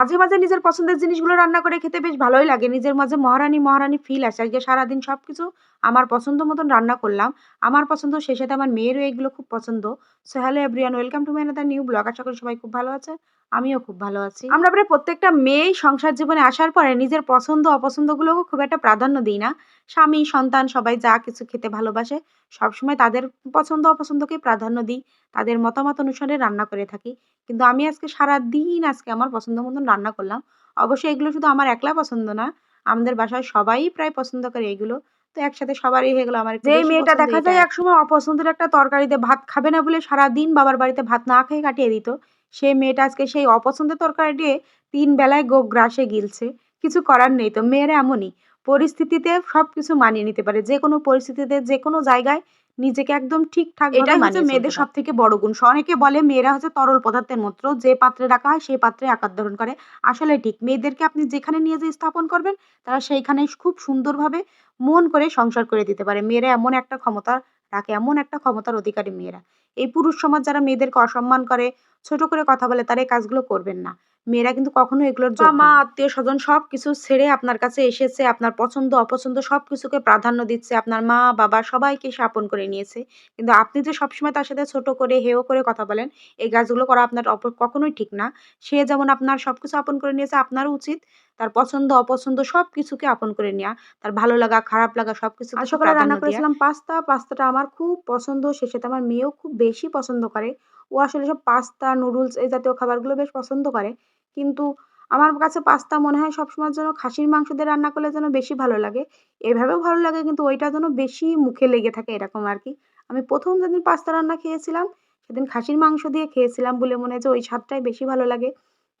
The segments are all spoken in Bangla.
মাঝে মাঝে নিজের পছন্দের জিনিসগুলো রান্না করে খেতে বেশ ভালোই লাগে। নিজের মাঝে মহারানী মহারানী ফিল আসে। আজকে সারাদিন সব কিছু আমার পছন্দ মতন রান্না করলাম। আমার পছন্দ সেই সাথে আমার মেয়েরও এগুলো খুব পছন্দ। So hello everyone welcome to my another new blog আশা করি সবাই খুব ভালো আছে। আমিও খুব ভালো আছি। আমরা প্রায় প্রত্যেকটা মেয়েই সংসার জীবনে আসার পরে নিজের পছন্দ অপছন্দগুলোকে খুব একটা প্রাধান্য দিই না। স্বামী সন্তান সবাই যা কিছু খেতে ভালোবাসে সবসময় তাদের পছন্দ অপছন্দকেই প্রাধান্য দিই। তাদের মতামত অনুসারে রান্না করে থাকি। কিন্তু আমি আজকে সারা দিন আজকে আমার পছন্দ মতন রান্না করলাম। অবশ্যই এগুলো শুধু আমার একলা পছন্দ না আমাদের বাসায় সবাই প্রায় পছন্দ করে এগুলো। তো একসাথে সবারই হয়ে গেলো আমার যে মেয়েটা দেখা যায় একসময় অপছন্দের একটা তরকারিতে ভাত খাবে না বলে সারা দিন বাবার বাড়িতে ভাত না খেয়ে কাটিয়ে দিত। সেই মেয়েটা আজকে সেই অপছন্দের তরকারি দিয়ে তিন বেলায় গো গ্রাসে গিলছে। কিছু করার নেই তো মেয়েরা এমনই। পরিস্থিতিতে সব কিছু মানিয়ে নিতে পারে। যে কোনো পরিস্থিতিতে যে কোনো জায়গায় নিজেকে একদম ঠিকঠাক এটাই হচ্ছে মেয়েদের সব থেকে বড় গুণ। অনেকে বলে মেয়েরা হচ্ছে তরল পদার্থের মতো যে পাত্রে রাখা হয় সেই পাত্রে আকার ধারণ করে। আসলে ঠিক মেয়েদেরকে আপনি যেখানে নিয়ে যেয়ে স্থাপন করবেন তারা সেইখানে খুব সুন্দরভাবে মন করে সংসার করে দিতে পারে। মেয়েরা এমন একটা ক্ষমতা রাখে এমন একটা ক্ষমতার অধিকারী মেয়েরা। এই পুরুষ সমাজ যারা মেয়েদেরকে অসম্মান করে, ছোট করে কথা বলে, তারা এই কাজগুলো করবেন না। মেয়েরা কিন্তু কখনো এগুলোর মা আত্মীয় স্বজন সব কিছু ছেড়ে আপনার কাছে এসেছে আপনার পছন্দ অপছন্দ সব কিছুকে প্রাধান্য দিচ্ছে আপনার মা বাবা সবাইকে সে আপন করে নিয়েছে। কিন্তু আপনি যে সবসময় তার সাথে ছোট করে হেয় করে কথা বলেন এই কাজগুলো করা আপনার কখনোই ঠিক না। সে যেমন আপনার সবকিছু আপন করে নিয়েছে আপনারও উচিত তার পছন্দ অপছন্দ সব কিছুকে আপন করে নেওয়া তার ভালো লাগা খারাপ লাগা সব কিছু সকালে রান্না করেছিলাম পাস্তা পাস্তাটা আমার খুব পছন্দ সে সাথে আমার মেয়েও খুব বেশি পছন্দ করে। ও আসলে সব পাস্তা, নুডলস এই জাতীয় খাবারগুলো বেশ পছন্দ করে। কিন্তু আমার কাছে পাস্তা মনে হয় সবসময়ের যেন খাসির মাংস দিয়ে রান্না করলে যেন বেশি ভালো লাগে। এভাবেও ভালো লাগে, কিন্তু ওইটা যেন বেশি মুখে লেগে থাকে এরকম আর কি। আমি প্রথম যেদিন পাস্তা রান্না খেয়েছিলাম, সেদিন খাসির মাংস দিয়ে খেয়েছিলাম বলে মনে হয় যে ওই স্বাদটাই বেশি ভালো লাগে।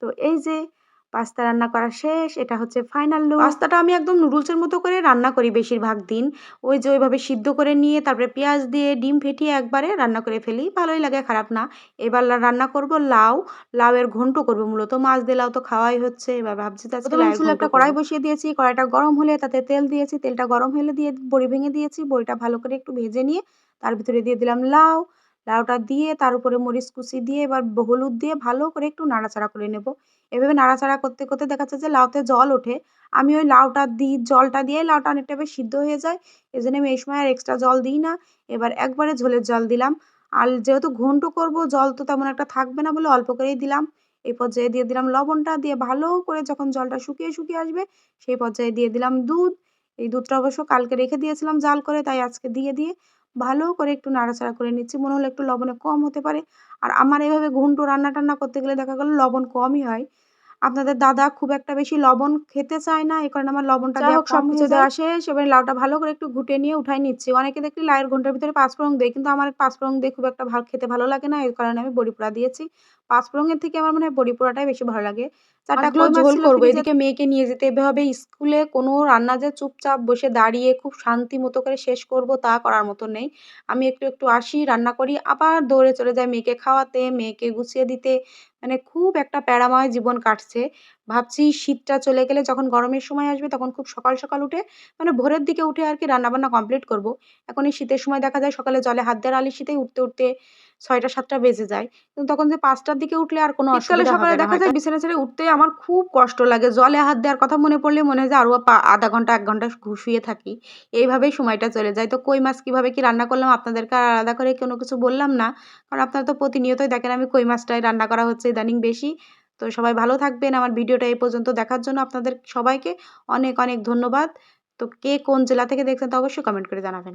তো এই যে পাস্তা রান্না করা শেষ এটা হচ্ছে ফাইনাল লুক পাস্তাটা আমি একদম নুডলসের মতো করে রান্না করি বেশিরভাগ দিন। ওই যে ওইভাবে সিদ্ধ করে নিয়ে তারপরে পেঁয়াজ দিয়ে ডিম ফেটিয়ে একবারে রান্না করে ফেলি ভালোই লাগে খারাপ না। এবার রান্না করব লাউ লাউয়ের ঘন্ট করব মূলত মাছ দিয়ে লাউ তো খাওয়াই হচ্ছে এবার ভাবছি একটা কড়াই বসিয়ে দিয়েছি কড়াইটা গরম হলে তাতে তেল দিয়েছি তেলটা গরম হলে দিয়ে বড়ি ভেঙে দিয়েছি বড়িটা ভালো করে একটু ভেজে নিয়ে তার ভিতরে দিয়ে দিলাম লাউ লাউটা দিয়ে, তার উপরে মরিচ কুচি দিয়ে, এবার হলুদ দিয়ে ভালো করে একটু নাড়াচাড়া করে নেব। এভাবে নাড়াচাড়া করতে করতে দেখা যাচ্ছে যে লাউতে জল ওঠে। আমি ওই লাউটা দিই জলটা দিয়ে লাউটা অনেকটা বেশ সিদ্ধ হয়ে যায়। এই জন্য আমি এই সময় আর এক্সট্রা জল দিই না। এবার একবারে ঝোলের জল দিলাম। আর যেহেতু ঘন্ট করব, জল তো তেমন একটা থাকবে না বলে অল্প করেই দিলাম। এই পর্যায়ে দিয়ে দিলাম লবণটা, দিয়ে ভালো করে যখন জলটা শুকিয়ে শুকিয়ে আসবে, সেই পর্যায়ে দিয়ে দিলাম দুধ। এই দুধটা অবশ্য কালকে রেখে দিয়েছিলাম জাল করে, তাই আজকে দিয়ে দিয়ে ভালো করে একটু নাড়াচাড়া করে নিচ্ছি। মনে হলো একটু লবণে কম হতে পারে। আর আমার এভাবে ঘুন্টু রান্না টান্না করতে গেলে দেখা গেলো লবণ কমই হয়। আপনাদের দাদা খুব একটা বেশি লবণ খেতে চায় না এই কারণে আমার লবণটা যাই হোক, কম সবকিছু হয়ে দেওয়া শেষ। এবার লাউটা ভালো করে একটু ঘুটে নিয়ে উঠাই নিচ্ছি। অনেকে দেখলি লাউয়ের ঘণ্টার ভিতরে পাঁচফোড়ন দেয় কিন্তু আমার পাঁচফোড়ন দিয়ে খুব একটা ভালো খেতে ভালো লাগে না এই কারণে আমি বড়ি পোড়া দিয়েছি। পাঁচফোড়নের থেকে আমার মনে হয় বড়ি পোড়াটাই বেশি ভালো লাগে। ঝোল করব, এদিকে মেয়েকে নিয়ে যেতে হবে। স্কুলে কোনো রান্না যে চুপচাপ বসে দাঁড়িয়ে খুব শান্তি মতো করে শেষ করব তা করার মতো নেই। আমি একটু একটু আসি রান্না করি আবার দৌড়ে চলে যাই মেয়েকে খাওয়াতে মেয়েকে গুছিয়ে দিতে। মানে খুব একটা প্যারাময় জীবন কাটছে। ভাবছি শীতটা চলে গেলে যখন গরমের সময় আসবে তখন খুব সকাল সকাল উঠে মানে ভোরের দিকে উঠে আর কি রান্নাবান্না কমপ্লিট করব। এখন এই শীতের সময় দেখা যায় সকালে জলে হাত দেওয়ার আলি শীতেই উঠতে উঠতে ছয়টা সাতটা বেজে যায়। কিন্তু তখন যে পাঁচটার দিকে উঠলে আর কোনো অসুবিধা সকালে দেখা দেখা যায় বিছানা ছেড়ে উঠতে আমার খুব কষ্ট লাগে। জলে হাত দেওয়ার কথা মনে পড়লে মনে হয় যে আরও আধা ঘণ্টা এক ঘণ্টা শুয়ে থাকি। এইভাবেই সময়টা চলে যায়। তো কই মাছ কীভাবে কি রান্না করলাম আপনাদেরকে আর আলাদা করে কোনো কিছু বললাম না। কারণ আপনারা তো প্রতিনিয়তই দেখেন আমি কই মাছটাই রান্না করা হচ্ছে ইদানিং বেশি। তো সবাই ভালো থাকবেন। আমার ভিডিওটা এই পর্যন্ত দেখার জন্য আপনাদের সবাইকে অনেক অনেক ধন্যবাদ। তো কে কোন জেলা থেকে দেখছেন তা অবশ্যই কমেন্ট করে জানাবেন।